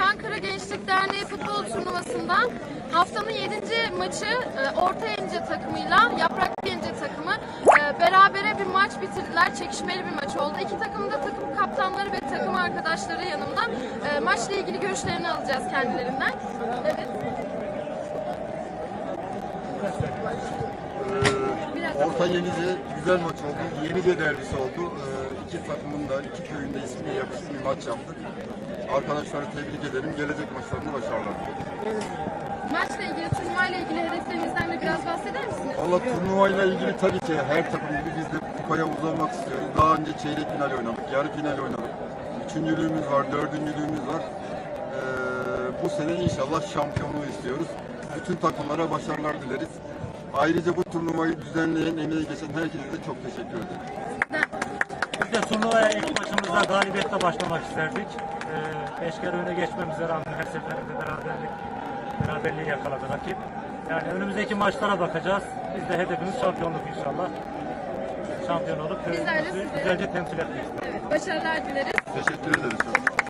Çankırı Gençlik Derneği futbol turnuvasından haftanın 7. maçı e, Orta Yenice takımıyla Yaprak Yenice takımı e, berabere bir maç bitirdiler. Çekişmeli bir maç oldu. İki takımın da takım kaptanları ve takım arkadaşları yanımda. E, Maçla ilgili görüşlerini alacağız kendilerinden. Evet. Orta Yenice güzel maç oldu. Yeni bir derbisi oldu. İki takımın da iki köyün de ismine yakışır bir maç yaptık. Arkadaşları tebrik ederim. Gelecek maçlarında başarılar. Maçla ilgili, turnuvayla ilgili hedeflerinizden de biraz bahseder misiniz? Valla turnuvayla ilgili tabii ki her takım gibi biz de kupaya uzanmak istiyoruz. Daha önce çeyrek final oynadık, yarı final oynadık. Üçüncülüğümüz var, dördüncülüğümüz var. Ee, bu sene inşallah şampiyonluğu istiyoruz. Bütün takımlara başarılar dileriz. Ayrıca bu turnuvayı düzenleyen, emeği geçen herkese de çok teşekkür ederim. De turnuvaya ilk maçımızda galibiyetle başlamak isterdik. Ee, beş kere öne geçmemize rağmen her seferinde beraberlik, beraberliği yakaladı rakip. Yani önümüzdeki maçlara bakacağız. Biz de hedefimiz şampiyonluk inşallah. Şampiyon olup köyümüzü güzelce temsil etmek Evet, başarılar dileriz. Teşekkür ederiz.